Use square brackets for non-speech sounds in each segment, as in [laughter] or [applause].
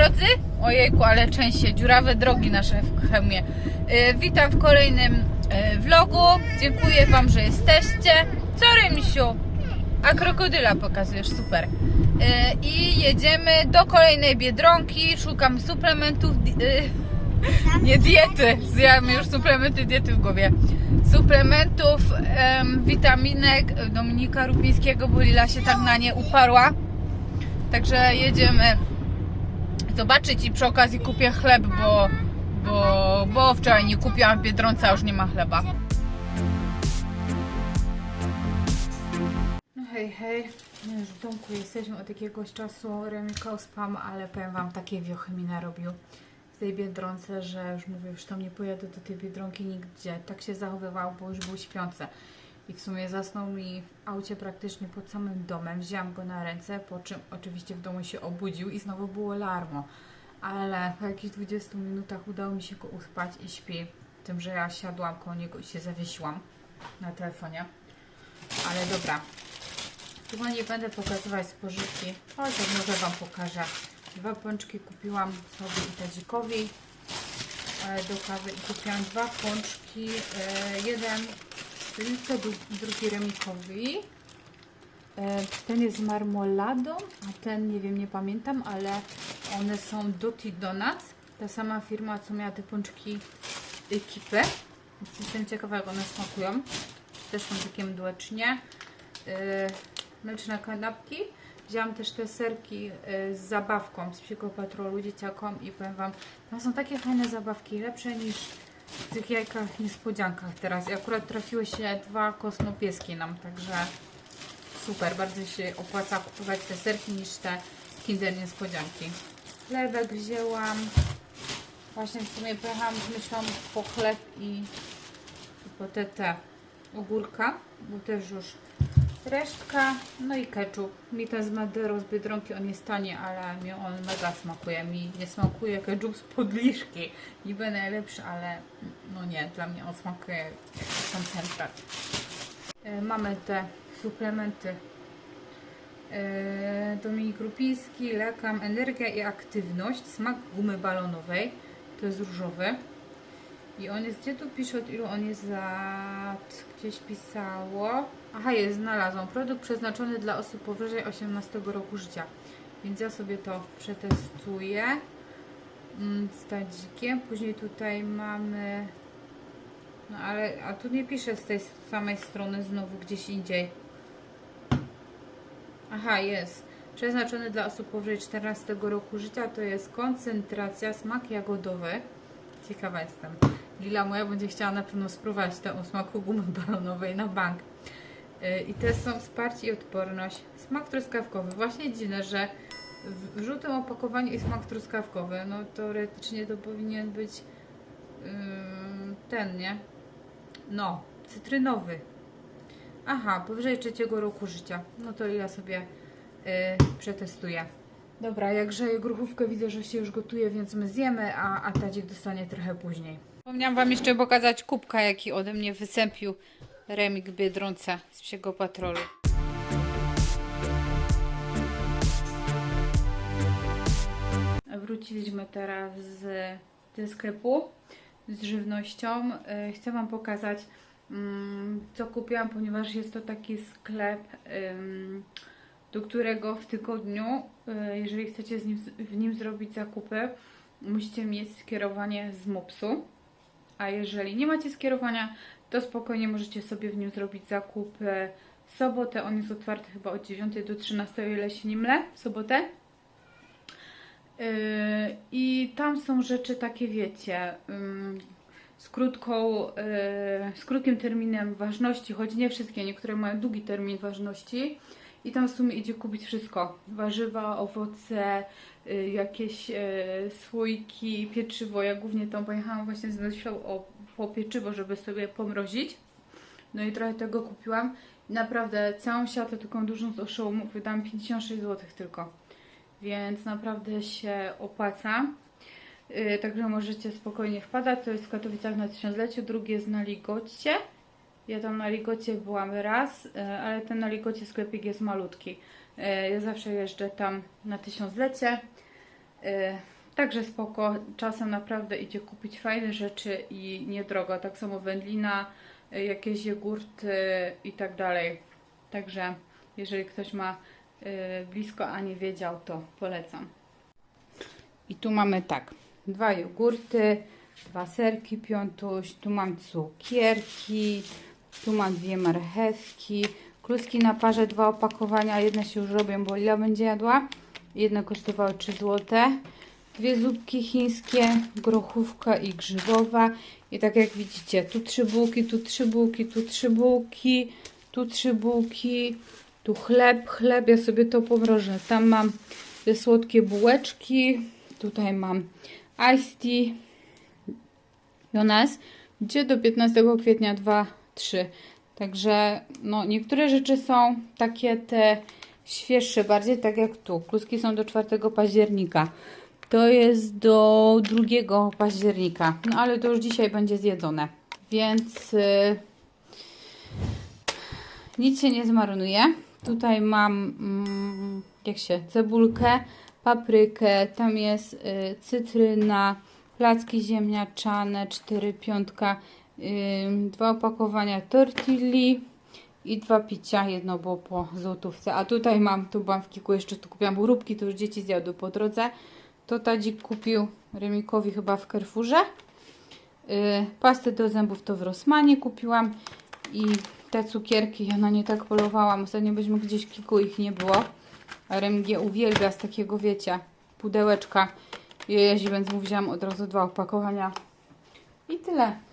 drodzy, ojejku, ale częściej, dziurawe drogi nasze w Chełmie. E, witam w kolejnym e, vlogu. Dziękuję Wam, że jesteście. Co Rymsiu? A krokodyla pokazujesz, super. E, I jedziemy do kolejnej Biedronki. Szukam suplementów, [laughs] nie diety. Zjadłem już suplementy diety w głowie. Suplementów, em, witaminek Dominika Rupińskiego, bo Lila się tak na nie uparła. Także jedziemy zobaczyć i przy okazji kupię chleb, bo, bo, bo wczoraj nie kupiłam w Biedronce, a już nie ma chleba. No hej, hej. My już w domku jesteśmy od jakiegoś czasu. Remikał spam, ale powiem Wam, takie wiochy mi narobił w tej Biedronce, że już mówię, już tam nie pojadę do tej Biedronki nigdzie. Tak się zachowywał, bo już był śpiący. I w sumie zasnął mi w aucie praktycznie pod samym domem. Wzięłam go na ręce, po czym oczywiście w domu się obudził i znowu było larmo. Ale po jakichś 20 minutach udało mi się go uspać i śpi. Tym, że ja siadłam koło niego i się zawiesiłam na telefonie. Ale dobra. Chyba nie będę pokazywać spożywki, chociaż może Wam pokażę. Dwa pączki kupiłam sobie i tadzikowi e, do kawy i kupiłam dwa pączki. e, Jeden Dru- drugi remikowi. E, Ten jest z marmoladą, a ten nie wiem, nie pamiętam, ale one są Doty Donuts. Ta sama firma, co miała te pączki ekipy. Więc Jestem ciekawa, jak one smakują. Też są takie mdłecznie. E, Mleczne kanapki. Wzięłam też te serki e, z zabawką z Psiego Patrolu dzieciakom i powiem Wam, tam są takie fajne zabawki, lepsze niż w tych jajkach niespodziankach teraz. I akurat trafiły się dwa kosmopieski nam, także super, bardzo się opłaca kupować te serki niż te kinder niespodzianki. Chlebek wzięłam. Właśnie w sumie pojechałam z myślą po chleb i, po te, te ogórka, bo też już resztka, no i ketchup. Mi ten z Madero z Biedronki, on jest tani, ale mi on mega smakuje. Mi nie smakuje ketchup z podliszki. Niby najlepszy, ale no nie, dla mnie on smakuje koncentrat. E, Mamy te suplementy e, Dominik Rupiński, Lekam, Energia i Aktywność, smak gumy balonowej, to jest różowy. I on jest, gdzie tu pisze od ilu on jest lat? Gdzieś pisało. Aha, jest, znalazłam. Produkt przeznaczony dla osób powyżej 18 roku życia. Więc ja sobie to przetestuję mm, z tadzikiem. Później tutaj mamy... No ale, a tu nie pisze z tej samej strony znowu gdzieś indziej. Aha, jest. Przeznaczony dla osób powyżej 14 roku życia to jest koncentracja, smak jagodowy. Ciekawa jestem. Lila moja będzie chciała na pewno spróbować tę smaku gumy balonowej na bank. Yy, I te są wsparcie i odporność. Smak truskawkowy. Właśnie dziwne, że w żółtym opakowaniu jest smak truskawkowy. No teoretycznie to powinien być yy, ten, nie? No, cytrynowy. Aha, powyżej trzeciego roku życia. No to ja sobie yy, przetestuję. Dobra, jak grzeję gruchówkę, widzę, że się już gotuje, więc my zjemy, a, a Tadzik dostanie trochę później. Wspomniałam Wam jeszcze pokazać kubka, jaki ode mnie wysępił Remik Biedronca z Psiego Patrolu. Wróciliśmy teraz z, sklepu z żywnością. E, Chcę Wam pokazać, mm, co kupiłam, ponieważ jest to taki sklep, do którego w tygodniu, y, jeżeli chcecie nim, w nim zrobić zakupy, musicie mieć skierowanie z MUPS-u. A jeżeli nie macie skierowania, to spokojnie możecie sobie w nim zrobić zakup e, w sobotę. On jest otwarty chyba od 9 do 13, o ile się nie mylę, w sobotę. Yy, I tam są rzeczy takie, wiecie, ym, z krótką, yy, z krótkim terminem ważności, choć nie wszystkie, niektóre mają długi termin ważności. I tam w sumie idzie kupić wszystko. Warzywa, owoce, yy, jakieś yy, słoiki, pieczywo. Ja głównie tam pojechałam właśnie z myślą o, po pieczywo, żeby sobie pomrozić. No i trochę tego kupiłam. Naprawdę całą siatę taką dużą z oszołomów wydałam 56 zł tylko. Więc naprawdę się opłaca. Yy, także możecie spokojnie wpadać. To jest w Katowicach na tysiącleciu, drugie jest na Ligocie. Ja tam na Ligocie byłam raz, yy, ale ten na Ligocie sklepik jest malutki. Yy, Ja zawsze jeżdżę tam na tysiąclecie. E, Także spoko, czasem naprawdę idzie kupić fajne rzeczy i niedrogo. Tak samo wędlina, e, jakieś jogurty i tak dalej. Także jeżeli ktoś ma e, blisko, a nie wiedział, to polecam. I tu mamy tak, dwa jogurty, dwa serki piątuś, tu mam cukierki, tu mam dwie marchewki, kluski na parze, dwa opakowania, jedne się już robią, bo Lila będzie jadła. Jedne kosztowały 3 zł. Dwie zupki chińskie, grochówka i grzybowa. I tak jak widzicie, tu trzy bułki, tu trzy bułki, tu trzy bułki, tu trzy bułki, tu chleb, chleb, ja sobie to pomrożę. Tam mam te słodkie bułeczki, tutaj mam iced tea, Jonas, gdzie do 15 kwietnia 2, 3. Także no, niektóre rzeczy są takie te świeższe bardziej, tak jak tu. Kluski są do 4 października. To jest do 2 października. No ale to już dzisiaj będzie zjedzone. Więc y, nic się nie zmarnuje. Tutaj mam mm, jak się cebulkę, paprykę, tam jest y, cytryna, placki ziemniaczane, 4 piątka, dwa opakowania tortilli i dwa picia, jedno było po złotówce. A tutaj mam, tu byłam w kiku, jeszcze tu kupiłam burubki, to już dzieci zjadły po drodze. To Tadzik kupił Remikowi chyba w Carrefourze. Y, pastę do zębów to w Rosmanie kupiłam i te cukierki, ja na nie tak polowałam. Ostatnio byśmy gdzieś w kiku ich nie było. A Remig uwielbia z takiego, wiecie, pudełeczka. Jeździ, więc mu od razu dwa opakowania. I tyle.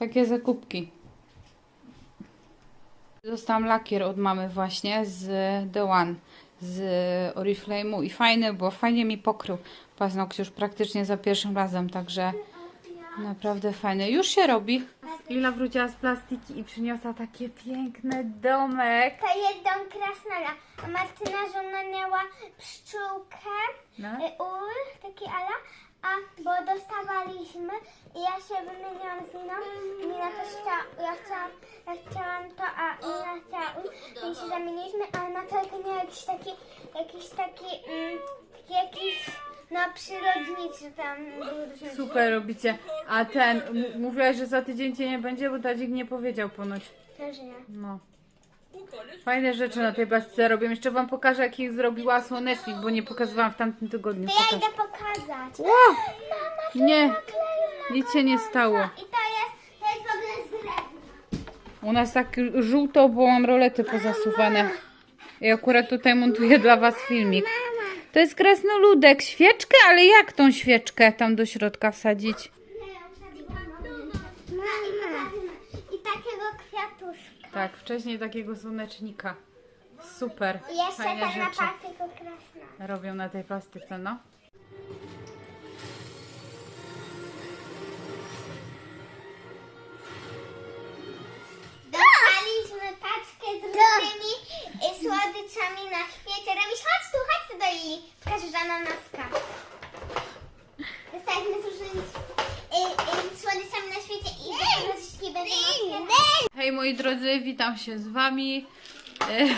Takie zakupki. Dostałam lakier od mamy właśnie z The One, z Oriflame'u i fajny, bo fajnie mi pokrył paznokcie już praktycznie za pierwszym razem, także naprawdę fajny. Już się robi. Lila wróciła z plastiki i przyniosła takie piękny domek. To jest dom krasnala. A Martyna żona miała pszczółkę, No. y, ul, taki ala, a bo dostawaliśmy i ja się wymieniłam z Niną. Nina też chciała, ja chciałam, ja chciałam to, a Nina chciała i się zamieniliśmy, a Natalka miała jakiś taki, jakiś taki, mm, taki jakiś, no przyrodniczy tam był różny. Super robicie. A ten, m- mówiłaś, że za tydzień cię nie będzie, bo Tadzik nie powiedział ponoć. Też nie. No. Fajne rzeczy na tej plastice robię. Jeszcze wam pokażę, jak ich zrobiła słonecznik, bo nie pokazywałam w tamtym tygodniu. To ja Pokaż. idę pokazać. Wow! Mama, Nie, nic się nie stało. I to jest, to jest w ogóle z drewna. U nas tak żółto, bo mam rolety pozasuwane. I akurat tutaj montuję dla was filmik. To jest krasnoludek. Świeczkę? Ale jak tą świeczkę tam do środka wsadzić? I takiego kwiatuszka. Tak, wcześniej takiego słonecznika. Super. I jeszcze Fajne tak na rzeczy takiego krasna. robią na tej plastyce, no. Dostaliśmy paczkę z różnymi y, słodyczami na świecie. Remiś, chodź tu, chodź tu do Lili. Pokażesz ananaska. Dostaliśmy z różnymi y, y, słodyczami na świecie i te rozrzuciki będą otwierać. Hej moi drodzy, witam się z wami. E,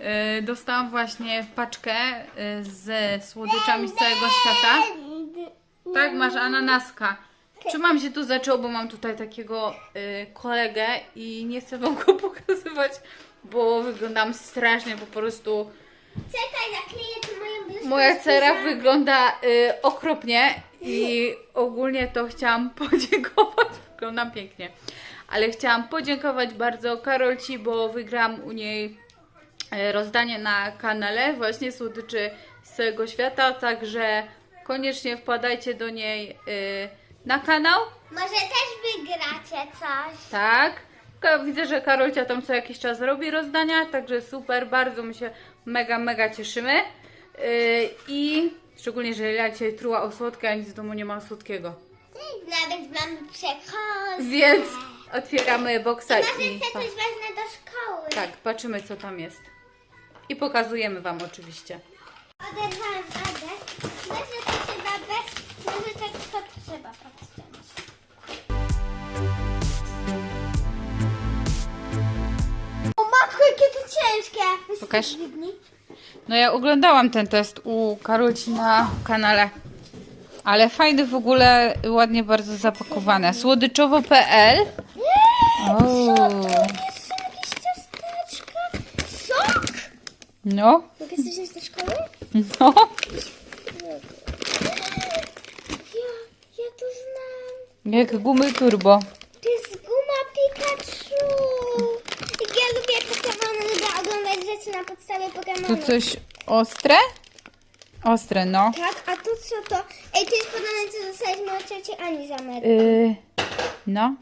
e, Dostałam właśnie paczkę e, ze słodyczami z całego świata. Tak, masz ananaska. Trzymam się tu zaczął, bo mam tutaj takiego kolegę i nie chcę wam go [laughs] pokazywać, bo wyglądam strasznie, po prostu Czekaj, zakryję tu moją bluzkę. moja cera wygląda okropnie i ogólnie to chciałam [laughs] podziękować. Wyglądam pięknie. Ale chciałam podziękować bardzo Karolci, bo wygrałam u niej e, rozdanie na kanale właśnie słodyczy z całego świata, także koniecznie wpadajcie do niej y, na kanał. Może też wygracie coś. Tak. Widzę, że Karolcia tam co jakiś czas robi rozdania, także super, bardzo my się mega, mega cieszymy. Yy, I szczególnie, że ja dzisiaj truła o słodkie, a nic w domu nie ma słodkiego. Nawet mam przekąskę. Więc otwieramy boksa Może i chcę coś wezmę do szkoły. tak, patrzymy co tam jest. I pokazujemy Wam oczywiście. Oderwałam adres. Może to trzeba bez... Może tak to trzeba podciąć. O matko, jakie to ciężkie! Weź Pokaż. No ja oglądałam ten test u Karolci na kanale. Ale fajny w ogóle, ładnie bardzo zapakowane. Słodyczowo.pl Co O. to jest? Jakieś ciasteczka? Sok? No, Mogę coś wziąć do szkoły? no. Ja, ja to znam. Jak gumy turbo. To jest guma Pikachu. Jak ja lubię Pokémony, lubię oglądać rzeczy na podstawie Tu coś ostre? Ostre, no. Tak, a tu co to? Ej, to jest podobne, co dostaliśmy od cioci Ani z Ameryki. Yy, no,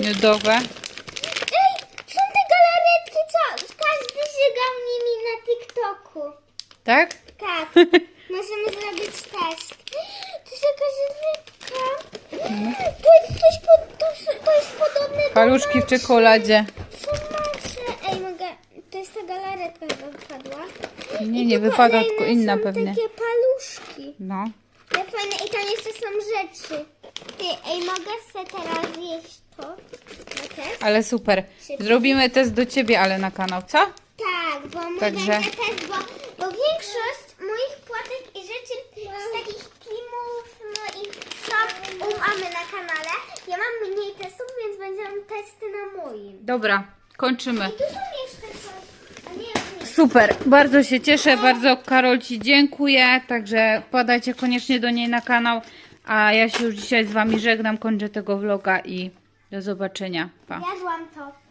Miodowe. Ej, są te galaretki, co każdy żygał nimi na TikToku. Tak? Tak, [laughs] możemy zrobić test. To jest jakaś rybka. To jest coś pod, to, to jest podobne do Paluszki w maczy. czekoladzie. Są macze. Ej, mogę, to jest ta galaretka chyba wypadła. Nie, I nie tu wypada, kolejne tylko inna są pewnie. takie paluszki. No. Fajne i tam jeszcze są rzeczy. Ty, ej, mogę sobie teraz jeść to? Test? Ale super. Zrobimy test do ciebie, ale na kanał, co? Tak, bo Także- test, bo, bo większość moich płatek i rzeczy z takich filmów, no i co u mamy na kanale, ja mam mniej testów, więc będą testy na moim. Dobra, kończymy. Tu są jeszcze coś, a nie już nie. Super, bardzo się cieszę, bardzo Karol Ci dziękuję, także wpadajcie koniecznie do niej na kanał, a ja się już dzisiaj z Wami żegnam, kończę tego vloga i do zobaczenia, pa. Jadłam to.